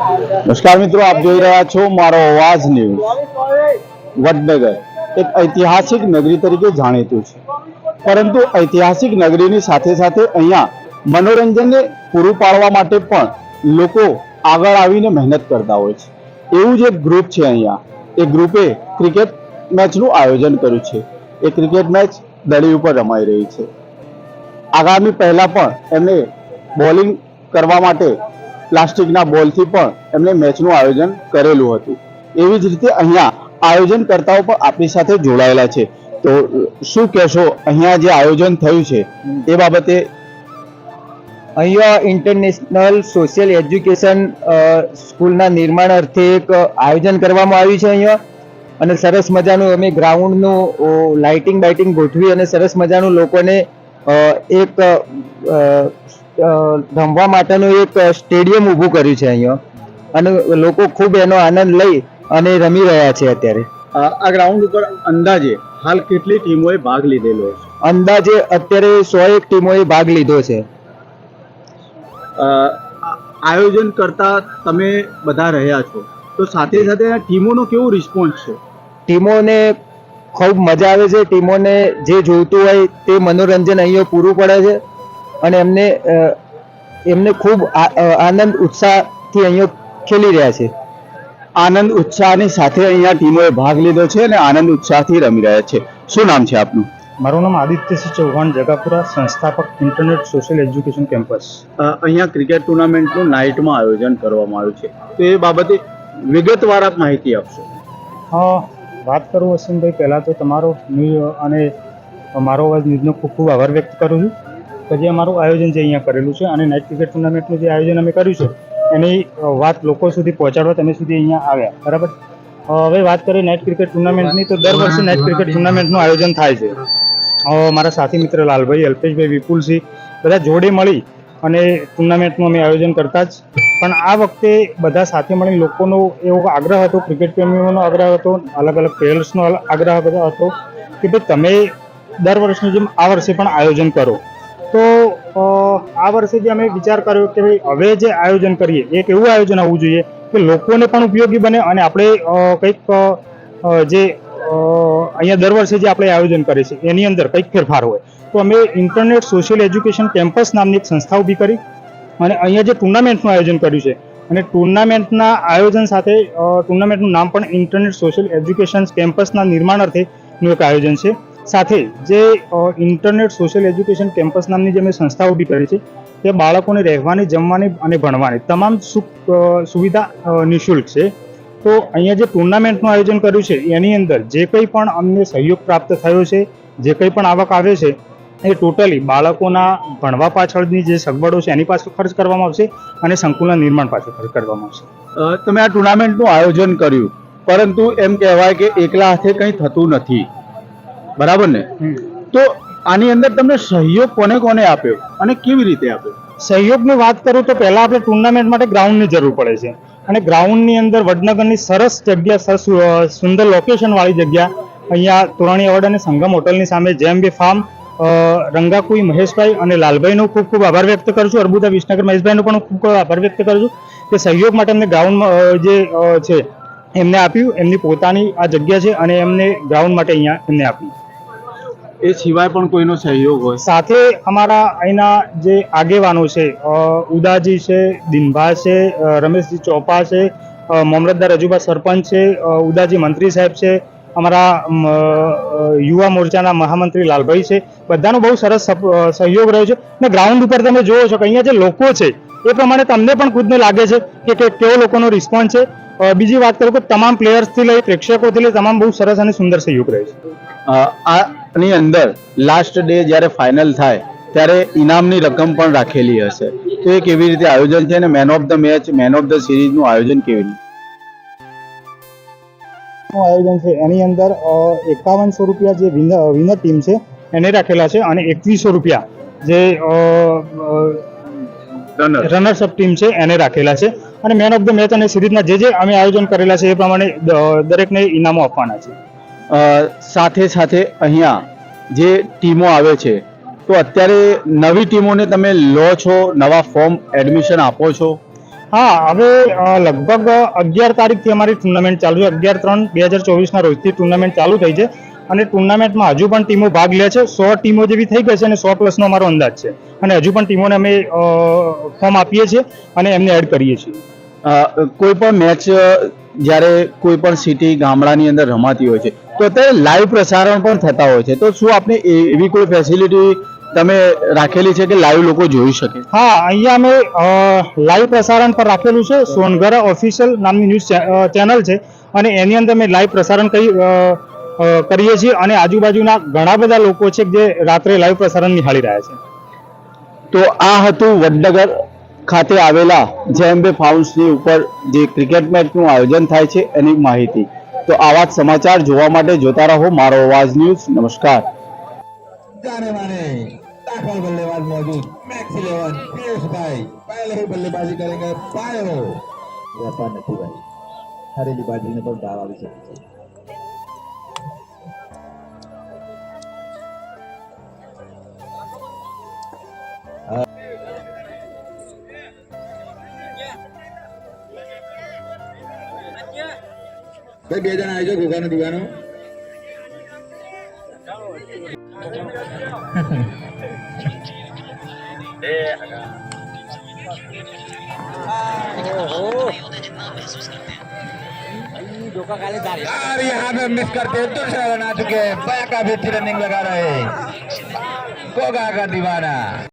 નમસ્કાર મિત્રો, આપ જોઈ રહ્યા છો મારો અવાજ ન્યૂઝ. વડનગર, એક ઐતિહાસિક નગરી તરીકે જાણીતું છે. પરંતુ ઐતિહાસિક નગરીની સાથે સાથે અહીંયા મનોરંજનને પૂરું પાડવા માટે પણ લોકો આગળ આવીને મહેનત કરતા હોય છે. એવું જ એક ગ્રુપ છે અહીંયા. એ ગ્રુપે ક્રિકેટ મેચનું આયોજન કર્યું છે. એ ક્રિકેટ મેચ દળી ઉપર રમાઈ રહી છે. આગામી પહેલા પણ એમને બોલિંગ કરવા માટે પ્લાસ્ટિકના બોલથી પણ એમણે મેચનું આયોજન કરેલું હતું. એવી જ રીતે અહીંયા આયોજનકર્તાઓ પણ આપણી સાથે જોડાયેલા છે. તો શું કહેશો, અહીંયા જે આયોજન થયું છે, એ બાબતે? અહીંયા ઇન્ટરનેશનલ સોશિયલ એજ્યુકેશન સ્કૂલના નિર્માણ અર્થે એક આયોજન કરવામાં આવ્યું છે અહીંયા. અને સરસ મજાનું અમે ગ્રાઉન્ડનું લાઇટિંગ બાઇટિંગ ગોઠવી અને સરસ મજાનું લોકોને એક રમવા માટેનું એક સ્ટેડિયમ ઊભું કર્યું છે અહીંયા. અને લોકો ખૂબ એનો આનંદ લઈ અને રમી રહ્યા છે અત્યારે. આ ગ્રાઉન્ડ ઉપર અંદાજે હાલ કેટલી ટીમોએ ભાગ લીધેલો છે? અંદાજે અત્યારે સો એક ટીમોએ ભાગ લીધો છે. આયોજન કરતા તમે બધા રહ્યા છો. તો સાથે સાથે આ ટીમોનો કેવો રિસ્પોન્સ છે? ટીમોને ખૂબ મજા આવે છે. ટીમોને જે જોઈતું હોય તે મનોરંજન અહીંયા પૂરું પડે છે. અને એમને એમને ખૂબ આનંદ ઉત્સાહથી અહીંયા ખેલી રહ્યા છે. આનંદ ઉત્સાહની સાથે અહીંયા ટીમોએ ભાગ લીધો છે અને આનંદ ઉત્સાહથી રમી રહ્યા છે. શું નામ છે આપનું? મારું નામ આદિત્યસિંહ ચૌહાણ જગાપુરા સંસ્થાપક ઇન્ટરનેટ સોશિયલ એજ્યુકેશન કેમ્પસ. અહીંયા ક્રિકેટ ટુર્નામેન્ટનું નાઇટમાં આયોજન કરવામાં આવ્યું છે. તો એ બાબતે વિગતવાર આપ માહિતી આપશો. હા વાત કરું વસીમભાઈ પહેલાં તો તમારો ન્યૂઝ અને મારો અવાજ ન્યૂઝનો ખૂબ ખૂબ આભાર વ્યક્ત કરું છું. જે અમારું આયોજન જે અહીંયા કરેલું છે અને નાઇટ ક્રિકેટ ટુર્નામેન્ટનું જે આયોજન અમે કર્યું છે, એની વાત લોકો સુધી પહોંચાડવા તમે સુધી અહીંયા આવ્યા. બરાબર? હવે વાત કરીએ નાઇટ ક્રિકેટ ટુર્નામેન્ટની, તો દર વર્ષે નાઇટ ક્રિકેટ ટુર્નામેન્ટનું આયોજન થાય છે. મારા સાથી મિત્ર લાલભાઈ, અલ્પેશભાઈ, વિપુલસિંહ, બધા જોડે મળી અને ટુર્નામેન્ટનું અમે આયોજન કરતા જ. પણ આ વખતે બધા સાથે મળી લોકોનો એવો આગ્રહ હતો, ક્રિકેટ પ્રેમીઓનો આગ્રહ હતો, અલગ અલગ પ્લેયર્સનો આગ્રહ હતો કે ભાઈ તમે દર વર્ષની જેમ આ વર્ષે પણ આયોજન કરો. તો આ વર્ષે જે અમે વિચાર કર્યો કે ભાઈ હવે જે આયોજન કરીએ, એક એવું આયોજન હોવું જોઈએ કે લોકોને પણ ઉપયોગી બને અને આપણે કંઈક જે અહીંયા દર વર્ષે જે આપણે આયોજન કરીએ છીએ, એની અંદર કંઈક ફેરફાર હોય. તો અમે ઇન્ટરનેટ સોશિયલ એજ્યુકેશન કેમ્પસ નામની એક સંસ્થા ઊભી કરી અને અહીંયા જે ટુર્નામેન્ટનું આયોજન કર્યું છે, અને ટુર્નામેન્ટના આયોજન સાથે ટુર્નામેન્ટનું નામ પણ ઇન્ટરનેટ સોશિયલ એજ્યુકેશન કેમ્પસના નિર્માણ અર્થેનું એક આયોજન છે. સાથે જે ઇન્ટરનેટ સોશિયલ એજ્યુકેશન કેમ્પસ નામની જે મેં સંસ્થા ઊભી કરી છે તે બાળકોને રહેવાની, જમવાની અને ભણવાની તમામ સુખ સુવિધા નિઃશુલ્ક છે. તો અહીંયા જે ટુર્નામેન્ટનું આયોજન કર્યું છે, એની અંદર જે કંઈ પણ અમને સહયોગ પ્રાપ્ત થયો છે, જે કંઈ પણ આવક આવે છે, એ ટોટલી બાળકોના ભણવા પાછળની જે સગવડો છે, એની પાછળ ખર્ચ કરવામાં આવશે અને સંકુલના નિર્માણ પાછળ ખર્ચ કરવામાં આવશે. તમે આ ટુર્નામેન્ટનું આયોજન કર્યું, પરંતુ એમ કહેવાય કે એકલા હાથે કંઈ થતું નથી. બરાબર ને? તો આની અંદર તમને સહયોગ કોને કોને આપ્યો અને કેવી રીતે આપ્યો? સહયોગની વાત કરું તો પહેલા આપણે ટુર્નામેન્ટ માટે ગ્રાઉન્ડની જરૂર પડે છે. અને ગ્રાઉન્ડની અંદર વડનગરની સરસ જગ્યા સરસ સુંદર લોકેશન વાળી જગ્યા. અહીંયા તોરણી અવડ અને સંગમ હોટલની સામે જેમ બી ફાર્મ રંગાકુઈ મહેશભાઈ અને લાલભાઈનો ખૂબ ખૂબ આભાર વ્યક્ત કરું છું. અર્બુદા વિસનગર મહેશભાઈનો પણ ખૂબ ખૂબ આભાર વ્યક્ત કરું છું કે સહયોગ માટે અમને ગ્રાઉન્ડ જે છે એમને આપ્યું. એમની પોતાની આ જગ્યા છે અને એમને ગ્રાઉન્ડ માટે અહીંયા એમને આપ્યું. એ સિવાય પણ કોઈનો સહયોગ હોય. સાથે અમારા અહીંના જે આગેવાનો છે ઉદાજી છે, દિનભા છે રમેશજી ચોપા છે મોમરતદાર અજુબા સરપંચ છે ઉદાજી મંત્રી સાહેબ છે, અમારા યુવા મોરચાના મહામંત્રી લાલભાઈ છે, બધાનો બહુ સરસ સહયોગ રહ્યો છે. અને ગ્રાઉન્ડ ઉપર તમે જોવો છો કે અહીંયા જે લોકો છે, એ પ્રમાણે તમને પણ ખુદને લાગે છે કે કેવો લોકોનો રિસ્પોન્સ છે. બીજી વાત કરું કે તમામ પ્લેયર્સથી લઈ પ્રેક્ષકોથી લઈ તમામ બહુ સરસ અને સુંદર સહયોગ રહે છે. આની અંદર લાસ્ટ ડે જ્યારે ફાઇનલ થાય ત્યારે ઇનામની રકમ પણ રાખેલી હશે. તો એ કેવી રીતે આયોજન છે અને man of the match man of the સિરીઝનું આયોજન કેવી રીતે? નું આયોજન છે. એની અંદર એકાવનસો રૂપિયા જે વિનર ટીમ છે એને રાખેલા છે અને એકવીસો રૂપિયા જે રનર્સ અપ ટીમ છે એને રાખેલા છે. અને મેન ઓફ ધ મેચ અને સિરીઝના જે જે અમે આયોજન કરેલા છે એ પ્રમાણે દરેકને ઇનામો આપવાના છે. સાથે સાથે અહીંયા જે ટીમો આવે છે તો અત્યારે નવી ટીમોને તમે લો છો નવા ફોર્મ એડમિશન આપો છો? હા હવે લગભગ અગિયાર તારીખથી અમારી ટુર્નામેન્ટ ચાલુ છે. અગિયાર ત્રણ બે હજાર ચોવીસના રોજથી ટુર્નામેન્ટ ચાલુ થઈ છે. અને ટુર્નામેન્ટમાં હજુ પણ ટીમો ભાગ લે છે. સો ટીમો જેવી થઈ ગઈ છે અને સો પ્લસનો અમારો અંદાજ છે. અને હજુ પણ ટીમોને અમે ફોર્મ આપીએ છીએ અને એમને એડ કરીએ છીએ. કોઈ પણ મેચ જ્યારે કોઈ પણ સિટી ગામડાની અંદર રમાતી હોય છે તો અત્યારે લાઈવ પ્રસારણ પણ થતા હોય છે. તો શું આપને એ- એવી કોઈ ફેસિલિટી તમે રાખેલી છે કે લાઈવ લોકો જોઈ શકે? હા અહીંયા અમે લાઈવ પ્રસારણ પર રાખેલું છે. સોનગરા ઓફિશિયલ નામની ન્યૂઝ ચેનલ છે. અને એની અંદર અમે લાઈવ પ્રસારણ કરી કરીએ છીએ અને આજુબાજુના ઘણા બધા લોકો છે જે રાત્રે લાઈવ પ્રસારણ નિહાળી રહ્યા છે તો આ હતું વડનગર ખાતે આવેલા જેએમબે ફાઉન્ડ્સની ઉપર જે ક્રિકેટ મેચનું આયોજન થાય છે એની માહિતી તો આવા જ સમાચાર જોવા માટે જોતા રહો મારો અવાજ ન્યૂઝ નમસ્કાર जाने माने दाखल बल्लेबाज मौजूद मैक्स इलेवन पीयूष भाई पहले ही बल्लेबाजी करेंगे पायो व्यापार નથી ભાઈ હારેલી બાજરીને પણ દાવ આવી શકે છે ભાઈ બે જણા આવજો ઘોઘાનો દીવાનો और यहाँ पे मिस करते दूसरा रन आ चुके हैं बैक अभी रनिंग लगा रहे गोगा का दीवाना